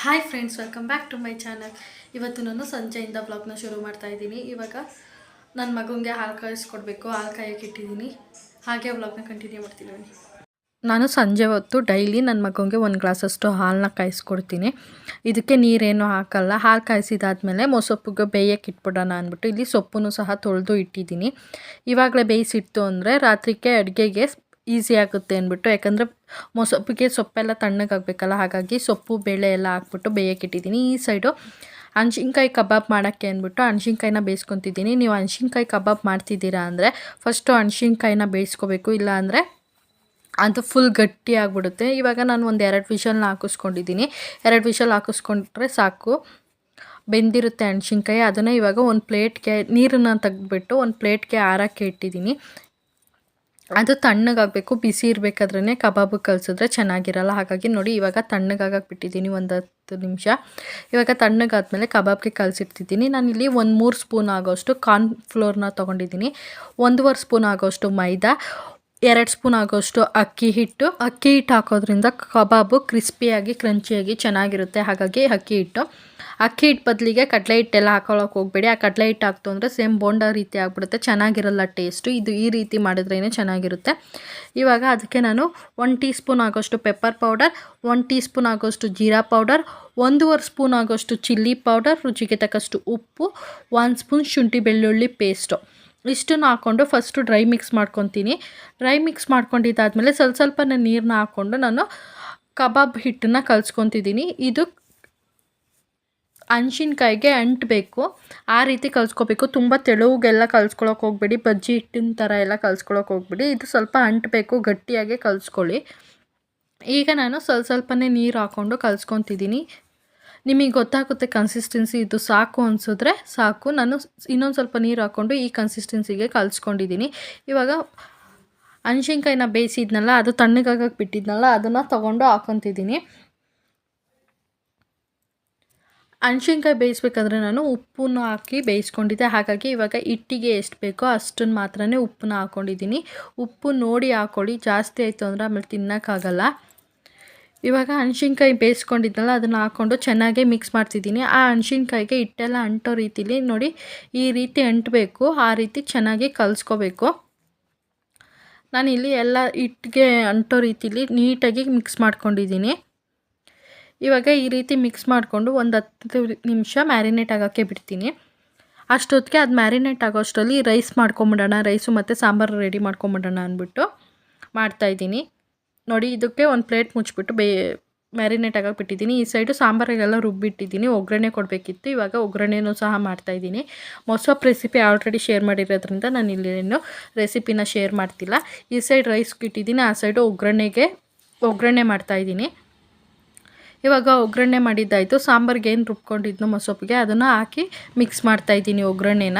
Hi friends welcome back to my channel ಇವತ್ತು ನಾನು ಸಂಜೆಯಿಂದ ಬ್ಲಾಗ್ನ ಶುರು ಮಾಡ್ತಾ ಇದ್ದೀನಿ. ಇವಾಗ ನನ್ನ ಮಗನಿಗೆ ಹಾಲು ಕಾಯಿಸ್ಕೊಡ್ಬೇಕು ಹಾಲು ಕಾಯಕ್ಕೆ ಇಟ್ಟಿದ್ದೀನಿ. ಹಾಗೆ ಬ್ಲಾಗ್ನ ಕಂಟಿನ್ಯೂ ಮಾಡ್ತೀನಿ ನಾನು ಸಂಜೆ ಹೊತ್ತು ಡೈಲಿ ನನ್ನ ಮಗನಿಗೆ ಒಂದು ಗ್ಲಾಸಷ್ಟು ಹಾಲನ್ನ ಕಾಯಿಸ್ಕೊಡ್ತೀನಿ. ಇದಕ್ಕೆ ನೀರೇನು ಹಾಕಲ್ಲ. ಹಾಲು ಕಾಯಿಸಿದಾದ್ಮೇಲೆ ಮೊಸೊಪ್ಪಿಗೆ ಬೇಯಕ್ಕೆ ಇಟ್ಬಿಡೋಣ ಅಂದ್ಬಿಟ್ಟು ಇಲ್ಲಿ ಸೊಪ್ಪನ್ನು ಸಹ ತೊಳೆದು ಇಟ್ಟಿದ್ದೀನಿ. ಇವಾಗಲೇ ಬೇಯಿಸಿಟ್ಟು ಅಂದರೆ ರಾತ್ರಿಗೆ ಅಡುಗೆಗೆ ಈಸಿ ಆಗುತ್ತೆ ಅಂದ್ಬಿಟ್ಟು, ಯಾಕಂದರೆ ಮೊಸೊಪ್ಪಿಗೆ ಸೊಪ್ಪೆಲ್ಲ ತಣ್ಣಗಾಗಬೇಕಲ್ಲ ಹಾಗಾಗಿ ಸೊಪ್ಪು, ಬೇಳೆ ಎಲ್ಲ ಹಾಕ್ಬಿಟ್ಟು ಬೇಯಕ್ಕೆ ಇಟ್ಟಿದ್ದೀನಿ. ಈ ಸೈಡು ಹಣ್ಸಿನ್ಕಾಯಿ ಕಬಾಬ್ ಮಾಡೋಕ್ಕೆ ಅಂದ್ಬಿಟ್ಟು ಹಣ್ಸಿನ್ಕಾಯಿನ ಬೇಯಿಸ್ಕೊತಿದ್ದೀನಿ. ನೀವು ಹಣ್ಸಿನ್ಕಾಯಿ ಕಬಾಬ್ ಮಾಡ್ತಿದ್ದೀರಾ ಅಂದರೆ ಫಸ್ಟು ಹಣ್ಸಿನ್ಕಾಯಿನ ಬೇಯಿಸ್ಕೋಬೇಕು, ಇಲ್ಲ ಅಂದರೆ ಅದು ಫುಲ್ ಗಟ್ಟಿ ಆಗಿಬಿಡುತ್ತೆ. ಇವಾಗ ನಾನು ಒಂದು ಎರಡು ವಿಷಲ್ನ ಹಾಕಿಸ್ಕೊಂಡಿದ್ದೀನಿ. ಎರಡು ವಿಷಲ್ ಹಾಕಿಸ್ಕೊಂಡ್ರೆ ಸಾಕು. ಬೆಂದಿರುತ್ತೆ ಹಣ್ಸಿನ್ಕಾಯಿ ಅದನ್ನು ಇವಾಗ ಒಂದು ಪ್ಲೇಟ್ಗೆ ನೀರನ್ನು ತೆಗೆದ್ಬಿಟ್ಟು ಒಂದು ಪ್ಲೇಟ್ಗೆ ಆರಕ್ಕೆ ಇಟ್ಟಿದ್ದೀನಿ. ಅದು ತಣ್ಣಗಾಗಬೇಕು, ಬಿಸಿ ಇರಬೇಕಾದ್ರೇ ಕಬಾಬ್ ಕಲಿಸಿದ್ರೆ ಚೆನ್ನಾಗಿರಲ್ಲ. ಹಾಗಾಗಿ ನೋಡಿ, ಇವಾಗ ತಣ್ಣಗಾಗಕ್ಕೆ ಬಿಟ್ಟಿದ್ದೀನಿ ಒಂದು ಹತ್ತು ನಿಮಿಷ. ಇವಾಗ ತಣ್ಣಗಾದ್ಮೇಲೆ ಕಬಾಬ್ಗೆ ಕಲಸಿಡ್ತಿದ್ದೀನಿ ನಾನಿಲ್ಲಿ ಒಂದು ಮೂರು ಸ್ಪೂನ್ ಆಗೋಷ್ಟು ಕಾರ್ನ್ ಫ್ಲೋರ್ನ ತೊಗೊಂಡಿದ್ದೀನಿ. ಒಂದೂವರೆ ಸ್ಪೂನ್ ಆಗೋಷ್ಟು ಮೈದಾ ಎರಡು ಸ್ಪೂನ್ ಆಗೋಷ್ಟು ಅಕ್ಕಿ ಹಿಟ್ಟು. ಅಕ್ಕಿ ಹಿಟ್ಟು ಹಾಕೋದ್ರಿಂದ ಕಬಾಬು ಕ್ರಿಸ್ಪಿಯಾಗಿ, ಕ್ರಂಚಿಯಾಗಿ ಚೆನ್ನಾಗಿರುತ್ತೆ. ಹಾಗಾಗಿ ಅಕ್ಕಿ ಹಿಟ್ಟು. ಅಕ್ಕಿ ಹಿಟ್ಟು ಬದಲಿಗೆ ಕಡಲೆ ಹಿಟ್ಟೆಲ್ಲ ಹಾಕೊಳ್ಳೋಕೆ ಹೋಗಬೇಡಿ. ಆ ಕಡಲೆ ಹಿಟ್ಟು ಹಾಕ್ತು ಅಂದರೆ ಸೇಮ್ ಬೋಂಡ ರೀತಿ ಆಗಿಬಿಡುತ್ತೆ. ಚೆನ್ನಾಗಿರಲ್ಲ ಟೇಸ್ಟು. ಇದು ಈ ರೀತಿ ಮಾಡಿದ್ರೇ ಚೆನ್ನಾಗಿರುತ್ತೆ. ಇವಾಗ ಅದಕ್ಕೆ ನಾನು ಒನ್ ಟೀ ಸ್ಪೂನ್ ಆಗೋಷ್ಟು pepper powder one teaspoon ಆಗೋಷ್ಟು ಜೀರಾ ಪೌಡರ್, ಒಂದೂವರೆ ಸ್ಪೂನ್ ಆಗೋಷ್ಟು ಚಿಲ್ಲಿ ಪೌಡರ್, ರುಚಿಗೆ ತಕ್ಕಷ್ಟು ಉಪ್ಪು ಒನ್ ಸ್ಪೂನ್ ಶುಂಠಿ ಬೆಳ್ಳುಳ್ಳಿ ಪೇಸ್ಟು. ಇಷ್ಟನ್ನು ಹಾಕ್ಕೊಂಡು ಫಸ್ಟು ಡ್ರೈ ಮಿಕ್ಸ್ ಮಾಡ್ಕೊತೀನಿ. ಡ್ರೈ ಮಿಕ್ಸ್ ಮಾಡ್ಕೊಂಡಿದ್ದಾದಮೇಲೆ ಸ್ವಲ್ಪ ಸ್ವಲ್ಪನೇ ನೀರನ್ನ ಹಾಕ್ಕೊಂಡು ನಾನು ಕಬಾಬ್ ಹಿಟ್ಟನ್ನು ಕಲ್ಸ್ಕೊತಿದ್ದೀನಿ. ಇದು ಹಣ್ಸಿನ್ಕಾಯಿಗೆ ಅಂಟಬೇಕು ಆ ರೀತಿ ಕಲಿಸ್ಕೋಬೇಕು. ತುಂಬ ತೆಳುಗೆಲ್ಲ ಕಲಿಸ್ಕೊಳಕ್ಕೆ ಹೋಗ್ಬೇಡಿ. ಬಜ್ಜಿ ಹಿಟ್ಟಿನ ಥರ ಎಲ್ಲ ಕಲಿಸ್ಕೊಳಕ್ಕೆ ಹೋಗ್ಬೇಡಿ. ಇದು ಸ್ವಲ್ಪ ಅಂಟಬೇಕು ಗಟ್ಟಿಯಾಗಿ ಕಲಿಸ್ಕೊಳ್ಳಿ. ಈಗ ನಾನು ಸ್ವಲ್ಪ ಸ್ವಲ್ಪನೇ ನೀರು ಹಾಕ್ಕೊಂಡು ಕಲಿಸ್ಕೊತಿದ್ದೀನಿ. ನಿಮಗೆ ಗೊತ್ತಾಗುತ್ತೆ ಕನ್ಸಿಸ್ಟೆನ್ಸಿ ಇದು ಸಾಕು ಅನಿಸಿದ್ರೆ ಸಾಕು. ನಾನು ಇನ್ನೊಂದು ಸ್ವಲ್ಪ ನೀರು ಹಾಕ್ಕೊಂಡು ಈ ಕನ್ಸಿಸ್ಟೆನ್ಸಿಗೆ ಕಲಿಸ್ಕೊಂಡಿದ್ದೀನಿ. ಇವಾಗ ಹಣಶಿನ್ಕಾಯಿನ ಬೇಯಿಸಿದ್ನಲ್ಲ, ಅದು ತಣ್ಣಗಾಗಕ್ಕೆ ಬಿಟ್ಟಿದ್ನಲ್ಲ, ಅದನ್ನು ತೊಗೊಂಡು ಹಾಕೊತಿದ್ದೀನಿ. ಹಣಶಿನ್ಕಾಯಿ ಬೇಯಿಸ್ಬೇಕಾದ್ರೆ ನಾನು ಉಪ್ಪನ್ನು ಹಾಕಿ ಬೇಯಿಸ್ಕೊಂಡಿದ್ದೆ. ಹಾಗಾಗಿ ಇವಾಗ ಹಿಟ್ಟಿಗೆ ಎಷ್ಟು ಬೇಕೋ ಅಷ್ಟನ್ನು ಮಾತ್ರ ಉಪ್ಪನ್ನ ಹಾಕ್ಕೊಂಡಿದ್ದೀನಿ ಉಪ್ಪು ನೋಡಿ ಹಾಕ್ಕೊಳ್ಳಿ ಜಾಸ್ತಿ ಆಯಿತು ಅಂದರೆ ಆಮೇಲೆ ತಿನ್ನೋಕ್ಕಾಗಲ್ಲ. ಇವಾಗ ಹಣ್ಸಿನ್ಕಾಯಿ ಬೇಯಿಸ್ಕೊಂಡಿದ್ನಲ್ಲ ಅದನ್ನು ಹಾಕ್ಕೊಂಡು ಚೆನ್ನಾಗಿ ಮಿಕ್ಸ್ ಮಾಡ್ತಿದ್ದೀನಿ. ಆ ಹಣ್ಸಿನ್ಕಾಯಿಗೆ ಹಿಟ್ಟೆಲ್ಲ ಅಂಟೋ ರೀತಿಲಿ ನೋಡಿ ಈ ರೀತಿ ಅಂಟಬೇಕು, ಆ ರೀತಿ ಚೆನ್ನಾಗಿ ಕಲಿಸ್ಕೋಬೇಕು. ನಾನಿಲ್ಲಿ ಎಲ್ಲ ಹಿಟ್ಟಿಗೆ ಅಂಟೋ ರೀತಿಲಿ ನೀಟಾಗಿ ಮಿಕ್ಸ್ ಮಾಡ್ಕೊಂಡಿದ್ದೀನಿ. ಇವಾಗ ಈ ರೀತಿ ಮಿಕ್ಸ್ ಮಾಡಿಕೊಂಡು ಒಂದು ಹತ್ತು ನಿಮಿಷ ಮ್ಯಾರಿನೇಟ್ ಆಗೋಕ್ಕೆ ಬಿಡ್ತೀನಿ. ಅಷ್ಟೊತ್ತಿಗೆ ಅದು ಮ್ಯಾರಿನೇಟ್ ಆಗೋಷ್ಟರಲ್ಲಿ ರೈಸ್ ಮಾಡ್ಕೊಂಬಿಡೋಣ ರೈಸು ಮತ್ತು ಸಾಂಬಾರು ರೆಡಿ ಮಾಡ್ಕೊಂಬಿಡೋಣ ಅಂದ್ಬಿಟ್ಟು ಮಾಡ್ತಾಯಿದ್ದೀನಿ ನೋಡಿ, ಇದಕ್ಕೆ ಒಂದು ಪ್ಲೇಟ್ ಮುಚ್ಚಿಬಿಟ್ಟು ಬೇ, ಮ್ಯಾರಿನೇಟ್ ಆಗಿ ಬಿಟ್ಟಿದ್ದೀನಿ. ಈ ಸೈಡು ಸಾಂಬಾರಿಗೆಲ್ಲ ರುಬ್ಬಿಟ್ಟಿದ್ದೀನಿ. ಒಗ್ಗರಣೆ ಕೊಡಬೇಕಿತ್ತು. ಇವಾಗ ಒಗ್ಗರಣೆನೂ ಸಹ ಮಾಡ್ತಾಯಿದ್ದೀನಿ ಮೊಸಪ್ ರೆಸಿಪಿ ಆಲ್ರೆಡಿ ಶೇರ್ ಮಾಡಿರೋದ್ರಿಂದ ನಾನು ಇಲ್ಲೇನು ರೆಸಿಪಿನ ಶೇರ್ ಮಾಡ್ತಿಲ್ಲ. ಈ ಸೈಡ್ ರೈಸ್ಗೆ ಇಟ್ಟಿದ್ದೀನಿ. ಆ ಸೈಡು ಒಗ್ಗರಣೆಗೆ, ಒಗ್ಗರಣೆ ಮಾಡ್ತಾಯಿದ್ದೀನಿ ಇವಾಗ ಒಗ್ಗರಣೆ ಮಾಡಿದ್ದಾಯಿತು. ಸಾಂಬಾರಿಗೆ ಏನು ರುಬ್ಕೊಂಡಿದ್ನೋ ಮೊಸೊಪ್ಪಿಗೆ, ಅದನ್ನು ಹಾಕಿ ಮಿಕ್ಸ್ ಮಾಡ್ತಾಯಿದ್ದೀನಿ ಒಗ್ಗರಣೆನ.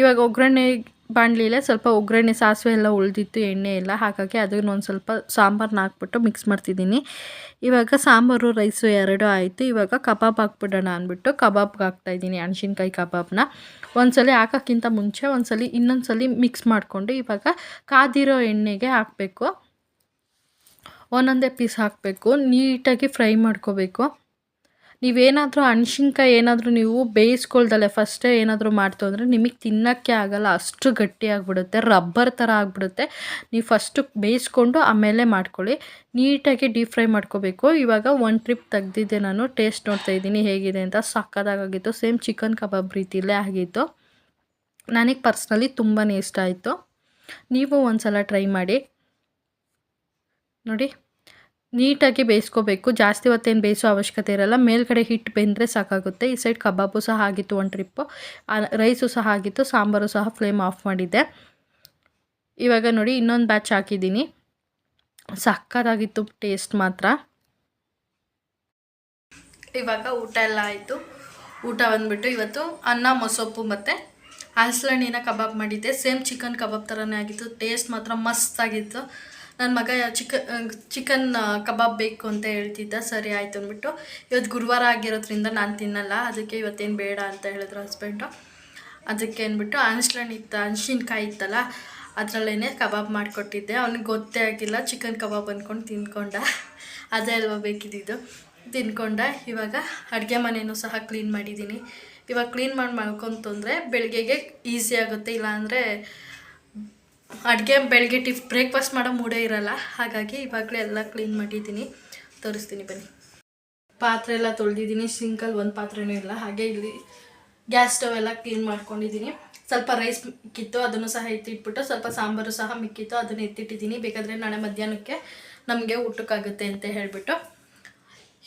ಇವಾಗ ಒಗ್ಗರಣೆ ಬಾಣಲಿಲೆ ಸ್ವಲ್ಪ ಒಗ್ಗರಣೆ ಸಾಸಿವೆ ಎಲ್ಲ ಉಳಿದಿತ್ತು, ಎಣ್ಣೆ ಎಲ್ಲ ಹಾಗಾಗಿ ಅದನ್ನು ಒಂದು ಸ್ವಲ್ಪ ಸಾಂಬಾರನ್ನ ಹಾಕ್ಬಿಟ್ಟು ಮಿಕ್ಸ್ ಮಾಡ್ತಿದ್ದೀನಿ. ಇವಾಗ ಸಾಂಬಾರು ರೈಸು ಎರಡೂ ಆಯಿತು. ಇವಾಗ ಕಬಾಬ್ ಹಾಕ್ಬಿಡೋಣ ಅಂದ್ಬಿಟ್ಟು ಕಬಾಬ್ಗೆ ಹಾಕ್ತಾಯಿದ್ದೀನಿ ಹಣ್ಸಿನ್ಕಾಯಿ ಕಬಾಬ್ನ. ಒಂದ್ಸಲ ಹಾಕೋಕ್ಕಿಂತ ಮುಂಚೆ ಒಂದ್ಸಲಿ ಇನ್ನೊಂದ್ಸಲಿ ಮಿಕ್ಸ್ ಮಾಡಿಕೊಂಡು ಇವಾಗ ಕಾದಿರೋ ಎಣ್ಣೆಗೆ ಹಾಕಬೇಕು. ಒಂದೊಂದೇ ಪೀಸ್ ಹಾಕಬೇಕು, ನೀಟಾಗಿ ಫ್ರೈ ಮಾಡ್ಕೋಬೇಕು. ನೀವೇನಾದರೂ ಹಣ್ಸಿನ್ಕಾಯಿ ಏನಾದರೂ ನೀವು ಬೇಯಿಸ್ಕೊಳ್ದಲ್ಲೇ ಫಸ್ಟೇ ಏನಾದರೂ ಮಾಡ್ತು ಅಂದರೆ ನಿಮಗೆ ತಿನ್ನೋಕ್ಕೆ ಆಗೋಲ್ಲ, ಅಷ್ಟು ಗಟ್ಟಿ ಆಗಿಬಿಡುತ್ತೆ, ರಬ್ಬರ್ ಥರ ಆಗಿಬಿಡುತ್ತೆ. ನೀವು ಫಸ್ಟು ಬೇಯಿಸ್ಕೊಂಡು ಆಮೇಲೆ ಮಾಡ್ಕೊಳ್ಳಿ. ನೀಟಾಗಿ ಡೀಪ್ ಫ್ರೈ ಮಾಡ್ಕೋಬೇಕು. ಇವಾಗ ಒಂದು ಟ್ರಿಪ್ ತೆಗ್ದಿದ್ದೆ ನಾನು, ಟೇಸ್ಟ್ ನೋಡ್ತಾ ಇದ್ದೀನಿ ಹೇಗಿದೆ ಅಂತ. ಸಕ್ಕದಾಗಿತ್ತು ಸೇಮ್ ಚಿಕನ್ ಕಬಾಬ್ ರೀತಿಯಲ್ಲೇ ಆಗಿತ್ತು. ನನಗೆ ಪರ್ಸ್ನಲಿ ತುಂಬಾ ಇಷ್ಟ ಆಯಿತು. ನೀವು ಒಂದು ಸಲ ಟ್ರೈ ಮಾಡಿ. ನೋಡಿ. ನೀಟಾಗಿ ಬೇಯಿಸ್ಕೋಬೇಕು. ಜಾಸ್ತಿ ಹೊತ್ತೇನು ಬೇಯಿಸೋ ಅವಶ್ಯಕತೆ ಇರಲ್ಲ. ಮೇಲ್ಗಡೆ ಹಿಟ್ಟು ಬೆಂದರೆ ಸಾಕಾಗುತ್ತೆ. ಈ ಸೈಡ್ ಕಬಾಬು ಸಹ ಆಗಿತ್ತು ಒಂದು ಟ್ರಿಪ್ಪು ರೈಸು ಸಹ ಆಗಿತ್ತು. ಸಾಂಬಾರು ಸಹ ಫ್ಲೇಮ್ ಆಫ್ ಮಾಡಿದ್ದೆ. ಇವಾಗ ನೋಡಿ ಇನ್ನೊಂದು ಬ್ಯಾಚ್ ಹಾಕಿದ್ದೀನಿ. ಸಕ್ಕತ್ತಾಗಿತ್ತು ಟೇಸ್ಟ್ ಮಾತ್ರ. ಇವಾಗ ಊಟ ಎಲ್ಲ ಆಯಿತು. ಊಟ ಬಂದ್ಬಿಟ್ಟು ಇವತ್ತು ಅನ್ನ, ಮೊಸೊಪ್ಪು ಮತ್ತು ಹಲಸಣ್ಣಿನ ಕಬಾಬ್ ಮಾಡಿದ್ದೆ. ಸೇಮ್ ಚಿಕನ್ ಕಬಾಬ್ ಥರನೇ ಆಗಿತ್ತು. ಟೇಸ್ಟ್ ಮಾತ್ರ ಮಸ್ತಾಗಿತ್ತು ನನ್ನ ಮಗ ಚಿಕನ್ ಚಿಕನ್ ಕಬಾಬ್ ಬೇಕು ಅಂತ ಹೇಳ್ತಿದ್ದ. ಸರಿ, ಆಯಿತು ಅಂದ್ಬಿಟ್ಟು ಇವತ್ತು ಗುರುವಾರ ಆಗಿರೋದ್ರಿಂದ ನಾನು ತಿನ್ನಲ್ಲ. ಅದಕ್ಕೆ ಇವತ್ತೇನು ಬೇಡ ಅಂತ ಹೇಳಿದ್ರು ಹಸ್ಬೆಂಡು ಅದಕ್ಕೆ ಅಂದ್ಬಿಟ್ಟು ಅನ್ಸ್ಲಣ್ಣ ಇತ್ತು ಹಣ್ಸಿನ್ಕಾಯಿ ಇತ್ತಲ್ಲ ಅದರಲ್ಲೇ ಕಬಾಬ್ ಮಾಡಿಕೊಟ್ಟಿದ್ದೆ. ಅವ್ನಿಗೆ ಗೊತ್ತೇ ಆಗಿಲ್ಲ, ಚಿಕನ್ ಕಬಾಬ್ ಅಂದ್ಕೊಂಡು ತಿನ್ಕೊಂಡ. ಅದೇ ಅಲ್ವಾ ಬೇಕಿದ್ದಿದ್ದು ತಿನ್ಕೊಂಡ. ಇವಾಗ ಅಡುಗೆ ಮನೆಯೂ ಸಹ ಕ್ಲೀನ್ ಮಾಡಿದ್ದೀನಿ. ಇವಾಗ ಕ್ಲೀನ್ ಮಾಡಿ ಮಾಡ್ಕೊಂತಂದರೆ ಬೆಳಗ್ಗೆಗೆ ಈಸಿ ಆಗುತ್ತೆ. ಇಲ್ಲಾಂದರೆ ಅಡುಗೆ ಬೆಳಗ್ಗೆ ಟಿಫ್, ಬ್ರೇಕ್ಫಾಸ್ಟ್ ಮಾಡೋ ಮೂಡೇ ಇರೋಲ್ಲ. ಹಾಗಾಗಿ ಇವಾಗಲೇ ಎಲ್ಲ ಕ್ಲೀನ್ ಮಾಡಿದ್ದೀನಿ. ತೋರಿಸ್ತೀನಿ ಬನ್ನಿ. ಪಾತ್ರೆ ಎಲ್ಲ ತೊಳೆದಿದ್ದೀನಿ. ಸಿಂಕಲ್ಲಿ ಒಂದು ಪಾತ್ರೆನೂ ಇಲ್ಲ. ಹಾಗೆ ಇಲ್ಲಿ ಗ್ಯಾಸ್ ಸ್ಟವ್ ಎಲ್ಲ ಕ್ಲೀನ್ ಮಾಡ್ಕೊಂಡಿದ್ದೀನಿ. ಸ್ವಲ್ಪ ರೈಸ್ ಮಿಕ್ಕಿತ್ತು, ಅದನ್ನು ಸಹ ಎತ್ತಿಟ್ಬಿಟ್ಟು ಸ್ವಲ್ಪ ಸಾಂಬಾರು ಸಹ ಮಿಕ್ಕಿತ್ತು, ಅದನ್ನು ಎತ್ತಿಟ್ಟಿದ್ದೀನಿ. ಬೇಕಾದರೆ ನಾಳೆ ಮಧ್ಯಾಹ್ನಕ್ಕೆ ನಮಗೆ ಊಟಕ್ಕಾಗುತ್ತೆ ಅಂತ ಹೇಳಿಬಿಟ್ಟು.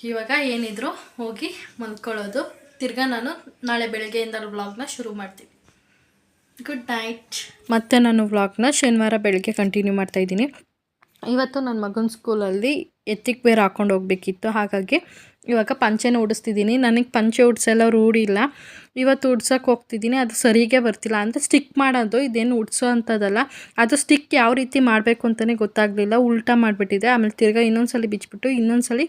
ಇವಾಗ ಏನಿದ್ರು ಹೋಗಿ ಮಲ್ಕೊಳ್ಳೋದು. ತಿರ್ಗಾ ನಾನು ನಾಳೆ ಬೆಳಗ್ಗೆಯಿಂದ ವ್ಲಾಗ್ನ ಶುರು ಮಾಡ್ತೀನಿ. ಗುಡ್ ನೈಟ್ ಮತ್ತೆ ನಾನು ವ್ಲಾಗ್ನ ಶನಿವಾರ ಬೆಳಗ್ಗೆ ಕಂಟಿನ್ಯೂ ಮಾಡ್ತಾ ಇದ್ದೀನಿ. ಇವತ್ತು ನನ್ನ ಮಗನ ಸ್ಕೂಲಲ್ಲಿ ಎತ್ತಿಕ್ ಬೇರೆ ಹಾಕೊಂಡು ಹೋಗ್ಬೇಕಿತ್ತು. ಹಾಗಾಗಿ ಇವಾಗ ಪಂಚೆನ ಉಡಿಸ್ತಿದ್ದೀನಿ. ನನಗೆ ಪಂಚೆ ಉಡ್ಸೆಲ್ಲ ರೂಢಿಲ್ಲ ಇವತ್ತು ಉಡ್ಸೋಕೆ ಹೋಗ್ತಿದ್ದೀನಿ. ಅದು ಸರಿಗೆ ಬರ್ತಿಲ್ಲ ಅಂದರೆ ಸ್ಟಿಕ್ ಮಾಡೋದು, ಇದೇನು ಉಡ್ಸೋ ಅಂಥದ್ದಲ್ಲ ಅದು ಸ್ಟಿಕ್ ಯಾವ ರೀತಿ ಮಾಡಬೇಕು ಅಂತಲೇ ಗೊತ್ತಾಗಲಿಲ್ಲ. ಉಲ್ಟಾ ಮಾಡಿಬಿಟ್ಟಿದೆ. ಆಮೇಲೆ ತಿರ್ಗಾ ಇನ್ನೊಂದು ಸಲ ಬಿಚ್ಚಿಬಿಟ್ಟು ಇನ್ನೊಂದು ಸಲ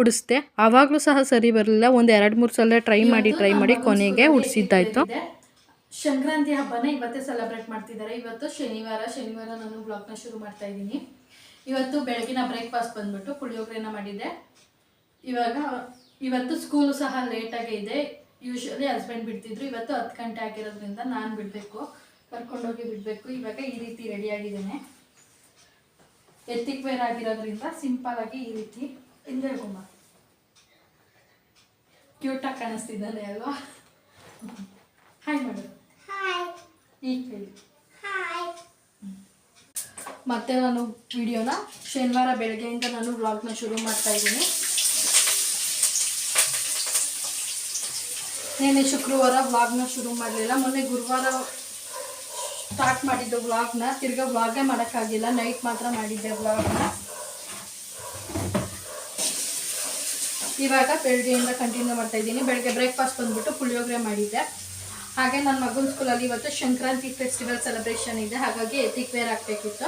ಉಡಿಸ್ದೆ. ಆವಾಗಲೂ ಸಹ ಸರಿ ಬರಲಿಲ್ಲ. ಒಂದು ಎರಡು ಮೂರು ಸಲ ಟ್ರೈ ಮಾಡಿ ಟ್ರೈ ಮಾಡಿ ಕೊನೆಗೆ ಉಡಿಸಿದ್ದಾಯ್ತು. ಸಂಕ್ರಾಂತಿ ಹಬ್ಬನ ಇವತ್ತೇ ಸೆಲೆಬ್ರೇಟ್ ಮಾಡ್ತಿದ್ದಾರೆ. ಇವತ್ತು ಶನಿವಾರ ಶನಿವಾರ ನಾನು ಬ್ಲಾಗ್ನ ಶುರು ಮಾಡ್ತಾ ಇದ್ದೀನಿ. ಇವತ್ತು ಬೆಳಗಿನ ಬ್ರೇಕ್ಫಾಸ್ಟ್ ಬಂದ್ಬಿಟ್ಟು ಪುಳಿಯೋಗರೆನ ಮಾಡಿದ್ದೆ. ಇವಾಗ, ಇವತ್ತು ಸ್ಕೂಲು ಸಹ ಲೇಟಾಗೇ ಇದೆ. ಯೂಶ್ವಲಿ ಹಸ್ಬೆಂಡ್ ಬಿಡ್ತಿದ್ರು. ಇವತ್ತು ಹತ್ತು ಗಂಟೆ ಆಗಿರೋದ್ರಿಂದ ನಾನು ಬಿಡಬೇಕು. ಕರ್ಕೊಂಡೋಗಿ ಬಿಡಬೇಕು. ಇವಾಗ ಈ ರೀತಿ ರೆಡಿ ಆಗಿದ್ದೇನೆ. ಎತ್ತಿಕ್ ವೇರ್ ಆಗಿರೋದ್ರಿಂದ ಸಿಂಪಲ್ ಆಗಿ ಈ ರೀತಿ. ಹಿಂದೆ ಹೇಳ್ಕೊಂಬ ಕ್ಯೂಟಾಗಿ ಕಾಣಿಸ್ತಿದ್ದಾನೆ ಅಲ್ವಾ? ಹಾಯ್ ಮಾಡು ಈಗ ಹೇಳಿ ಮತ್ತೆ ನಾನು ವಿಡಿಯೋನ ಶನಿವಾರ ಬೆಳಗ್ಗೆಯಿಂದ ನಾನು ವ್ಲಾಗ್ನ ಶುರು ಮಾಡ್ತಾ ಇದ್ದೀನಿ. ನೆನ್ನೆ ಶುಕ್ರವಾರ ವ್ಲಾಗ್ನ ಶುರು ಮಾಡಲಿಲ್ಲ. ಮೊನ್ನೆ ಗುರುವಾರ ಸ್ಟಾರ್ಟ್ ಮಾಡಿದ್ದು ವ್ಲಾಗ್ನ ತಿರ್ಗಾ ವ್ಲಾಗೇ ಮಾಡೋಕ್ಕಾಗಿಲ್ಲ. ನೈಟ್ ಮಾತ್ರ ಮಾಡಿದ್ದೆ ವ್ಲಾಗ್ನ ಇವಾಗ ಬೆಳಗ್ಗೆಯಿಂದ ಕಂಟಿನ್ಯೂ ಮಾಡ್ತಾ ಇದ್ದೀನಿ. ಬೆಳಗ್ಗೆ ಬ್ರೇಕ್ಫಾಸ್ಟ್ ಬಂದ್ಬಿಟ್ಟು ಪುಳಿಯೋಗರೆ ಮಾಡಿದ್ದೆ. ಹಾಗೆ ನನ್ನ ಮಗನ ಸ್ಕೂಲಲ್ಲಿ ಇವತ್ತು ಸಂಕ್ರಾಂತಿ ಫೆಸ್ಟಿವಲ್ ಸೆಲೆಬ್ರೇಷನ್ ಇದೆ. ಹಾಗಾಗಿ ಎತಿಕ್ ವೇರ್ ಹಾಕಬೇಕಿತ್ತು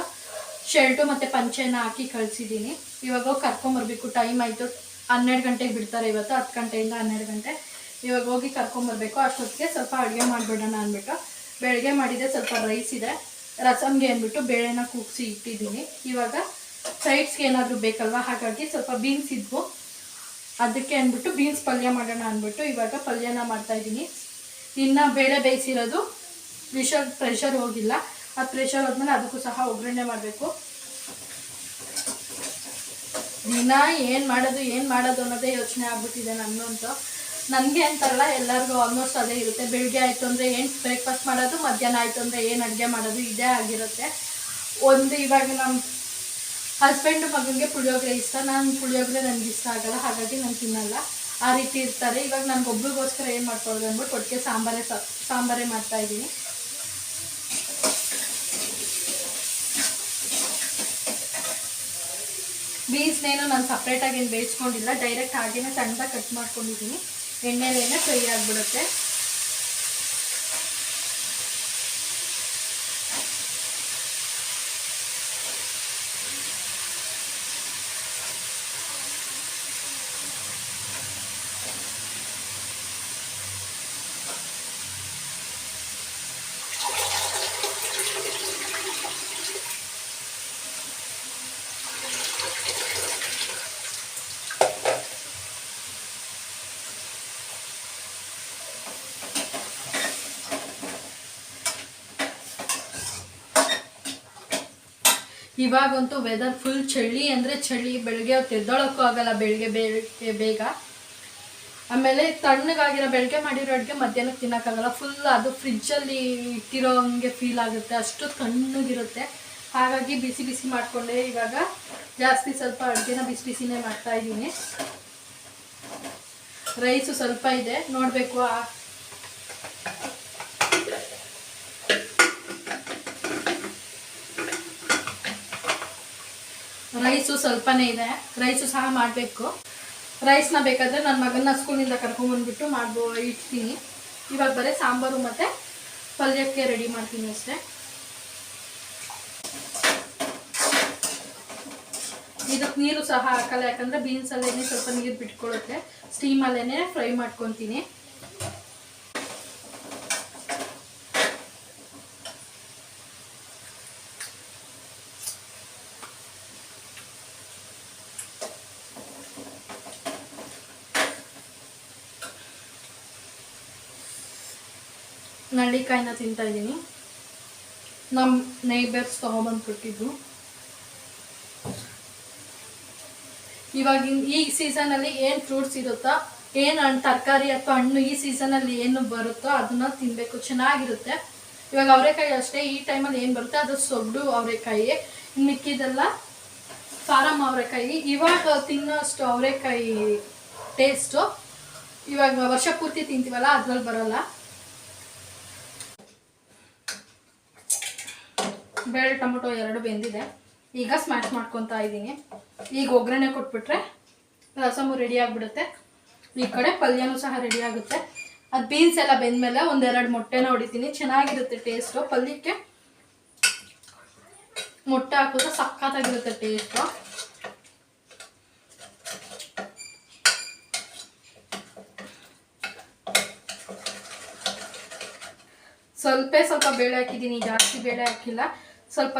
ಶರ್ಟು ಮತ್ತು ಪಂಚೆನ ಹಾಕಿ ಕಳಿಸಿದ್ದೀನಿ ಇವಾಗ ಕರ್ಕೊಂಬರ್ಬೇಕು ಟೈಮ್ ಆಯಿತು. ಹನ್ನೆರಡು ಗಂಟೆಗೆ ಬಿಡ್ತಾರೆ ಇವತ್ತು. ಹತ್ತು ಗಂಟೆಯಿಂದ ಹನ್ನೆರಡು ಗಂಟೆ. ಇವಾಗ ಹೋಗಿ ಕರ್ಕೊಂಬರ್ಬೇಕು ಅಷ್ಟೊತ್ತಿಗೆ ಸ್ವಲ್ಪ ಅಡುಗೆ ಮಾಡಿಬಿಡೋಣ ಅಂದ್ಬಿಟ್ಟು. ಬೆಳಗ್ಗೆ ಮಾಡಿದೆ ಸ್ವಲ್ಪ ರೈಸ್ ಇದೆ. ರಸಮ್ಗೆ ಅಂದ್ಬಿಟ್ಟು ಬೇಳೆನ ಕೂಗಿಸಿ ಇಟ್ಟಿದ್ದೀನಿ ಇವಾಗ ಸೈಡ್ಸ್ಗೆ ಏನಾದರೂ ಬೇಕಲ್ವಾ? ಹಾಗಾಗಿ ಸ್ವಲ್ಪ ಬೀನ್ಸ್ ಇದ್ವು. ಅದಕ್ಕೆ ಅಂದ್ಬಿಟ್ಟು ಬೀನ್ಸ್ ಪಲ್ಯ ಮಾಡೋಣ ಅಂದ್ಬಿಟ್ಟು ಇವಾಗ ಪಲ್ಯನ ಮಾಡ್ತಾ ಇದ್ದೀನಿ ಇನ್ನು ಬೇಳೆ ಬೇಯಿಸಿರೋದು ವಿಷಲ್ ಪ್ರೆಷರ್ ಹೋಗಿಲ್ಲ. ಆ ಪ್ರೆಷರ್ ಹೋದ್ಮೇಲೆ ಅದಕ್ಕೂ ಸಹ ಒಗ್ಗರಣೆ ಮಾಡಬೇಕು. ದಿನ ಏನು ಮಾಡೋದು ಏನು ಮಾಡೋದು ಅನ್ನೋದೇ ಯೋಚನೆ ಆಗ್ಬಿಟ್ಟಿದೆ ನನ್ನಂತೂ ನನಗೆ ಅಂತಾರಲ್ಲ, ಎಲ್ಲರಿಗೂ ಆಲ್ಮೋಸ್ಟ್ ಅದೇ ಇರುತ್ತೆ. ಬೆಳಿಗ್ಗೆ ಆಯಿತು ಅಂದರೆ ಏನು ಬ್ರೇಕ್ಫಾಸ್ಟ್ ಮಾಡೋದು, ಮಧ್ಯಾಹ್ನ ಆಯಿತು ಅಂದರೆ ಏನು ಅಡುಗೆ ಮಾಡೋದು, ಇದೇ ಆಗಿರುತ್ತೆ. ಒಂದು ಇವಾಗ ನಮ್ಮ ಹಸ್ಬೆಂಡ್ ಮಗನಿಗೆ ಪುಳಿಯೋಗರೆ ಇಷ್ಟ. ನಾನು ಪುಳಿಯೋಗರೆ ನನಗೆ ಇಷ್ಟ ಆಗಲ್ಲ, ಹಾಗಾಗಿ ನಾನು ತಿನ್ನಲ್ಲ. ಆ ರೀತಿ ಇರ್ತಾರೆ. ಇವಾಗ ನನಗೊಬ್ರಿಗೋಸ್ಕರ ಏನು ಮಾಡ್ಕೊಳ್ಳೋದು ಅಂದ್ಬಿಟ್ಟು ಒಟ್ಟಿಗೆ ಸಾಂಬಾರೇ ಸಾಂಬಾರೇ ಮಾಡ್ತಾ ಇದ್ದೀನಿ. ಬೀನ್ಸ್ನೇನು ನಾನು ಸಪ್ರೇಟಾಗಿ ಏನು ಬೇಯಿಸ್ಕೊಂಡಿಲ್ಲ. ಡೈರೆಕ್ಟ್ ಹಾಗೇನೆ ಸಣ್ಣದಾಗಿ ಕಟ್ ಮಾಡ್ಕೊಂಡಿದ್ದೀನಿ. ಎಣ್ಣೆಲೇನೆ ಫ್ರೈ ಆಗಿಬಿಡುತ್ತೆ. ಇವಾಗಂತೂ ವೆದರ್ ಫುಲ್ ಚಳಿ ಅಂದರೆ ಚಳಿ ಬೆಳಗ್ಗೆ ಹೊತ್ತು ಎದ್ದೊಳಕ್ಕೂ ಆಗಲ್ಲ ಬೆಳಗ್ಗೆ ಬೆಳಗ್ಗೆ ಬೇಗ. ಆಮೇಲೆ ತಣ್ಣಗಾಗಿರೋ ಬೆಳಗ್ಗೆ ಮಾಡಿರೋ ಅಡುಗೆ ಮಧ್ಯಾಹ್ನ ತಿನ್ನೋಕ್ಕಾಗಲ್ಲ ಫುಲ್ ಅದು ಫ್ರಿಜ್ಜಲ್ಲಿ ಇಟ್ಟಿರೋ ಹಂಗೆ ಫೀಲ್ ಆಗುತ್ತೆ. ಅಷ್ಟು ತಣ್ಣಗಿರುತ್ತೆ. ಹಾಗಾಗಿ ಬಿಸಿ ಬಿಸಿ ಮಾಡಿಕೊಂಡೆ. ಇವಾಗ ಜಾಸ್ತಿ ಸ್ವಲ್ಪ ಅಡುಗೆನ ಬಿಸಿ ಬಿಸಿನೇ ಮಾಡ್ತಾ ಇದ್ದೀನಿ. ರೈಸು ಸ್ವಲ್ಪ ಇದೆ. ನೋಡಬೇಕು ರೈಸು ಸ್ವಲ್ಪನೇ ಇದೆ. ರೈಸು ಸಹ ಮಾಡಬೇಕು. ರೈಸ್ನ ಬೇಕಾದರೆ ನನ್ನ ಮಗನ ಸ್ಕೂಲಿಂದ ಕರ್ಕೊಂಬಂದ್ಬಿಟ್ಟು ಮಾಡ್ಬೋ, ಇಡ್ತೀನಿ. ಇವಾಗ ಬರೀ ಸಾಂಬಾರು ಮತ್ತು ಪಲ್ಯಕ್ಕೆ ರೆಡಿ ಮಾಡ್ತೀನಿ ಅಷ್ಟೇ. ಇದಕ್ಕೆ ನೀರು ಸಹ ಹಾಕಲ್ಲ, ಯಾಕಂದರೆ ಬೀನ್ಸಲ್ಲೇ ಸ್ವಲ್ಪ ನೀರು ಬಿಟ್ಕೊಳ್ಳುತ್ತೆ ಸ್ಟೀಮಲ್ಲೇ ಫ್ರೈ ಮಾಡ್ಕೊತೀನಿ. ನಳ್ಳಿಕಾಯಿನ ತಿಂತಾ ಇದ್ದೀನಿ. ನಮ್ಮ ನೈಬರ್ಸ್ ತೊಗೊಬಂದು ಕೊಟ್ಟಿದ್ದು ಇವಾಗಿನ ಈ ಸೀಸನಲ್ಲಿ ಏನು ಫ್ರೂಟ್ಸ್ ಇರುತ್ತೋ, ಏನು ಹಣ್ಣು ತರಕಾರಿ ಅಥವಾ ಹಣ್ಣು ಈ ಸೀಸನಲ್ಲಿ ಏನು ಬರುತ್ತೋ ಅದನ್ನ ತಿನ್ನಬೇಕು ಚೆನ್ನಾಗಿರುತ್ತೆ. ಇವಾಗ ಅವರೆಕಾಯಿ ಅಷ್ಟೇ, ಈ ಟೈಮಲ್ಲಿ ಏನು ಬರುತ್ತೆ, ಅದು ಸೊಗ್ಡು ಅವರೆಕಾಯಿ. ಮಿಕ್ಕಿದೆಲ್ಲ ಫಾರಮ್ ಅವರೆಕಾಯಿ. ಇವಾಗ ತಿನ್ನೋಷ್ಟು ಅವರೆಕಾಯಿ ಟೇಸ್ಟು ಇವಾಗ ವರ್ಷ ಪೂರ್ತಿ ತಿಂತೀವಲ್ಲ, ಅದ್ರಲ್ಲಿ ಬರೋಲ್ಲ. ಬೇಳೆ ಟೊಮೊಟೊ ಎರಡು ಬೆಂದಿದೆ. ಈಗ ಸ್ಮ್ಯಾಶ್ ಮಾಡ್ಕೊತಾ ಇದ್ದೀನಿ. ಈಗ ಒಗ್ಗರಣೆ ಕೊಟ್ಬಿಟ್ರೆ ರಸಮು ರೆಡಿ ಆಗಿಬಿಡುತ್ತೆ. ಈ ಕಡೆ ಪಲ್ಯನೂ ಸಹ ರೆಡಿ ಆಗುತ್ತೆ. ಅದು ಬೀನ್ಸ್ ಎಲ್ಲ ಬೆಂದಮೇಲೆ ಒಂದೆರಡು ಮೊಟ್ಟೆನ ಹೊಡಿತೀನಿ. ಚೆನ್ನಾಗಿರುತ್ತೆ ಟೇಸ್ಟು ಪಲ್ಯಕ್ಕೆ ಮೊಟ್ಟೆ ಹಾಕಿದ್ರೆ ಸಕ್ಕತ್ತಾಗಿರುತ್ತೆ ಟೇಸ್ಟು ಸ್ವಲ್ಪ ಸ್ವಲ್ಪ ಬೇಳೆ ಹಾಕಿದ್ದೀನಿ. ಜಾಸ್ತಿ ಬೇಳೆ ಹಾಕಿಲ್ಲ. ಸ್ವಲ್ಪ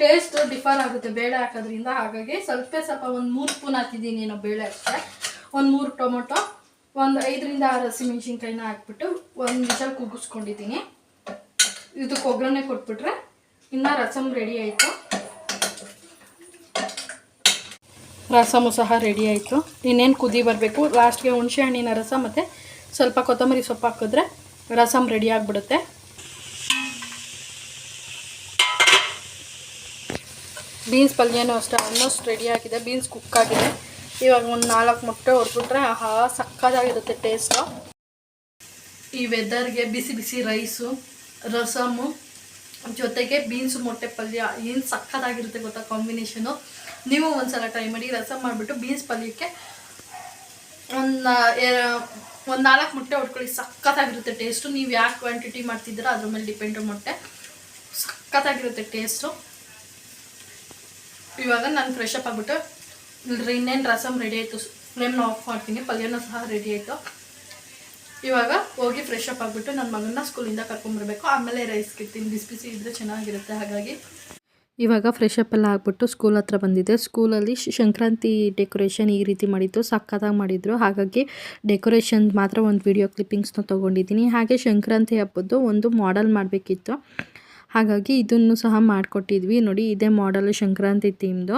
ಟೇಸ್ಟ್ ಡಿಫರ್ ಆಗುತ್ತೆ ಬೇಳೆ ಹಾಕೋದ್ರಿಂದ. ಹಾಗಾಗಿ ಸ್ವಲ್ಪ ಸ್ವಲ್ಪ ಒಂದು ಮೂರು ಸ್ಪೂನ್ ಹಾಕಿದ್ದೀನಿ ನಾವು ಬೇಳೆ ಅಷ್ಟೇ. ಒಂದು ಮೂರು ಟೊಮೊಟೊ, ಒಂದು ಐದರಿಂದ ಆರು ಹಸಿಮೆಣ್ಸಿನ್ಕಾಯಿನ ಹಾಕ್ಬಿಟ್ಟು ಒಂದು ವಿಷಲ್ ಕುಗ್ಗಿಸ್ಕೊಂಡಿದ್ದೀನಿ. ಇದಕ್ಕೆ ಒಗ್ಗರಣೆ ಕೊಟ್ಬಿಟ್ರೆ ಇನ್ನು ರಸಮ್ ರೆಡಿ ಆಯಿತು. ರಸಮು ಸಹ ರೆಡಿ ಆಯಿತು. ಇನ್ನೇನು ಕುದಿ ಬರಬೇಕು? ಲಾಸ್ಟ್ಗೆ ಹುಣಸೆ ಹಣ್ಣಿನ ರಸ ಮತ್ತು ಸ್ವಲ್ಪ ಕೊತ್ತಂಬರಿ ಸೊಪ್ಪು ಹಾಕಿದ್ರೆ ರಸಮ್ ರೆಡಿ ಆಗಿಬಿಡುತ್ತೆ. ಬೀನ್ಸ್ ಪಲ್ಯನೂ ಅಷ್ಟೇ ಆಲ್ಮೋಸ್ಟ್ ರೆಡಿ ಆಗಿದೆ, ಬೀನ್ಸ್ ಕುಕ್ ಆಗಿದೆ. ಇವಾಗ ಒಂದು ನಾಲ್ಕು ಮೊಟ್ಟೆ ಹೊಡ್ಬಿಟ್ರೆ ಆಹಾ, ಸಕ್ಕತ್ತಾಗಿರುತ್ತೆ ಟೇಸ್ಟು ಈ ವೆದರ್ಗೆ ಬಿಸಿ ಬಿಸಿ ರೈಸು ರಸಮು, ಜೊತೆಗೆ ಬೀನ್ಸು ಮೊಟ್ಟೆ ಪಲ್ಯ, ಏನು ಸಕ್ಕದಾಗಿರುತ್ತೆ ಗೊತ್ತಾ ಕಾಂಬಿನೇಷನು ನೀವು ಒಂದ್ಸಲ ಟ್ರೈ ಮಾಡಿ ರಸಮ್ ಮಾಡಿಬಿಟ್ಟು ಬೀನ್ಸ್ ಪಲ್ಯಕ್ಕೆ ಒಂದು ಒಂದು ನಾಲ್ಕು ಮೊಟ್ಟೆ ಹೊಡ್ಕೊಳ್ಳಿ ಸಕ್ಕತ್ತಾಗಿರುತ್ತೆ ಟೇಸ್ಟು ನೀವು ಯಾಕೆ ಕ್ವಾಂಟಿಟಿ ಮಾಡ್ತಿದ್ದೀರೋ, ಅದ್ರ ಮೇಲೆ ಡಿಪೆಂಡು ಮೊಟ್ಟೆ. ಸಕ್ಕತ್ತಾಗಿರುತ್ತೆ ಟೇಸ್ಟು ಇವಾಗ ನಾನು ಫ್ರೆಶ್ ಅಪ್ ಆಗ್ಬಿಟ್ಟು ಇನ್ನೇನು ರಸಮ್ ರೆಡಿ ಆಯಿತು. ಫ್ಲೇಮ್ನ ಆಫ್ ಮಾಡ್ತೀನಿ, ಪಲ್ಯನೂ ಸಹ ರೆಡಿ ಆಯಿತು. ಇವಾಗ ಹೋಗಿ ಫ್ರೆಶ್ ಅಪ್ ಆಗಿಬಿಟ್ಟು ನನ್ನ ಮಗನ ಸ್ಕೂಲಿಂದ ಕರ್ಕೊಂಬರ್ಬೇಕು ಆಮೇಲೆ ರೈಸ್ ಕಿಡ್ತೀನಿ ಬಿಸಿ ಬಿಸಿ ಇದ್ದರೆ ಚೆನ್ನಾಗಿರುತ್ತೆ, ಹಾಗಾಗಿ. ಇವಾಗ ಫ್ರೆಶ್ ಅಪ್ ಎಲ್ಲ ಆಗ್ಬಿಟ್ಟು ಸ್ಕೂಲ್ ಹತ್ರ ಬಂದಿದೆ ಸ್ಕೂಲಲ್ಲಿ ಸಂಕ್ರಾಂತಿ ಡೆಕೋರೇಷನ್ ಈ ರೀತಿ ಮಾಡಿದ್ದು. ಸಕ್ಕತ್ತಾಗಿ ಮಾಡಿದರು. ಹಾಗಾಗಿ ಡೆಕೋರೇಷನ್ ಮಾತ್ರ ಒಂದು ವಿಡಿಯೋ ಕ್ಲಿಪ್ಪಿಂಗ್ಸ್ನ ತೊಗೊಂಡಿದ್ದೀನಿ. ಹಾಗೆ ಸಂಕ್ರಾಂತಿ ಹಬ್ಬದ್ದು ಒಂದು ಮಾಡೆಲ್ ಮಾಡಬೇಕಿತ್ತು. ಹಾಗಾಗಿ ಇದನ್ನು ಸಹ ಮಾಡಿಕೊಟ್ಟಿದ್ವಿ. ನೋಡಿ, ಇದೇ ಮಾಡಲ್ ಸಂಕ್ರಾಂತಿ ಥೀಮ್ದು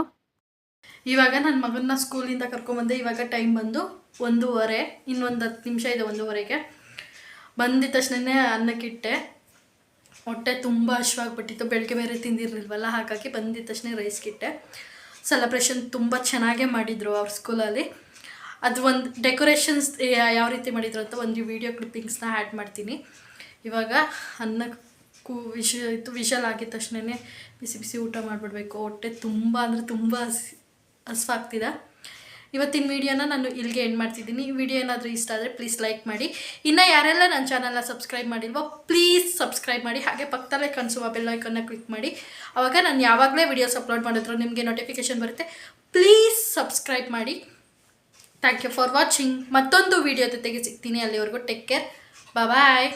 ಇವಾಗ ನನ್ನ ಮಗನ್ನ ಸ್ಕೂಲಿಂದ ಕರ್ಕೊಂಬಂದೆ. ಇವಾಗ ಟೈಮ್ ಬಂದು ಒಂದೂವರೆ, ಇನ್ನೊಂದು ಹತ್ತು ನಿಮಿಷ ಇದೆ ಒಂದೂವರೆಗೆ. ಬಂದಿದ್ದ ತಕ್ಷಣನೇ ಅನ್ನಕ್ಕಿಟ್ಟೆ ಹೊಟ್ಟೆ ತುಂಬ ಹಶ್ವಾಗ್ಬಿಟ್ಟಿತ್ತು ಬೆಳಗ್ಗೆ ಬೇರೆ ತಿಂದಿರಲಿಲ್ವಲ್ಲ, ಹಾಗಾಗಿ ಬಂದಿದ್ದ ತಕ್ಷಣ ರೈಸ್ಗಿಟ್ಟೆ ಸೆಲೆಬ್ರೇಷನ್ ತುಂಬ ಚೆನ್ನಾಗೇ ಮಾಡಿದರು ಅವ್ರ ಸ್ಕೂಲಲ್ಲಿ ಅದು ಒಂದು ಡೆಕೋರೇಷನ್ಸ್ ಯಾವ ರೀತಿ ಮಾಡಿದ್ರು ಅಂತ ಒಂದು ವಿಡಿಯೋ ಕ್ಲಿಪ್ಪಿಂಗ್ಸ್ನ ಆ್ಯಡ್ ಮಾಡ್ತೀನಿ. ಇವಾಗ ಅನ್ನಕ್ಕೂ ವಿಷ, ಇತ್ತು ವಿಷಲ್ ಆಗಿದ ತಕ್ಷಣವೇ ಬಿಸಿ ಬಿಸಿ ಊಟ ಮಾಡಿಬಿಡ್ಬೇಕು. ಹೊಟ್ಟೆ ತುಂಬ ಅಂದರೆ ತುಂಬ ಹಸಿ, ಹಸ್ವಾಗ್ತಿದೆ. ಇವತ್ತಿನ ವಿಡಿಯೋನ ನಾನು ಇಲ್ಲಿಗೆ ಎಂಡ್ ಮಾಡ್ತಿದ್ದೀನಿ. ವಿಡಿಯೋ ಏನಾದರೂ ಇಷ್ಟ ಆದರೆ ಪ್ಲೀಸ್ ಲೈಕ್ ಮಾಡಿ. ಇನ್ನು ಯಾರೆಲ್ಲ ನನ್ನ ಚಾನಲ್ನ ಸಬ್ಸ್ಕ್ರೈಬ್ ಮಾಡಿಲ್ವೋ ಪ್ಲೀಸ್ ಸಬ್ಸ್ಕ್ರೈಬ್ ಮಾಡಿ. ಹಾಗೆ ಪಕ್ಕದಲ್ಲೇ ಕಾಣಿಸುವ ಬೆಲ್ ಐಕನ್ನ ಕ್ಲಿಕ್ ಮಾಡಿ. ಆವಾಗ ನಾನು ಯಾವಾಗಲೇ ವೀಡಿಯೋಸ್ ಅಪ್ಲೋಡ್ ಮಾಡಿದ್ರು ನಿಮಗೆ ನೋಟಿಫಿಕೇಷನ್ ಬರುತ್ತೆ. ಪ್ಲೀಸ್ ಸಬ್ಸ್ಕ್ರೈಬ್ ಮಾಡಿ. ಥ್ಯಾಂಕ್ ಯು ಫಾರ್ ವಾಚಿಂಗ್ ಮತ್ತೊಂದು ವಿಡಿಯೋ ಜೊತೆಗೆ ಸಿಗ್ತೀನಿ. ಅಲ್ಲಿವರೆಗೂ ಟೇಕ್ ಕೇರ್ ಬಾಯ್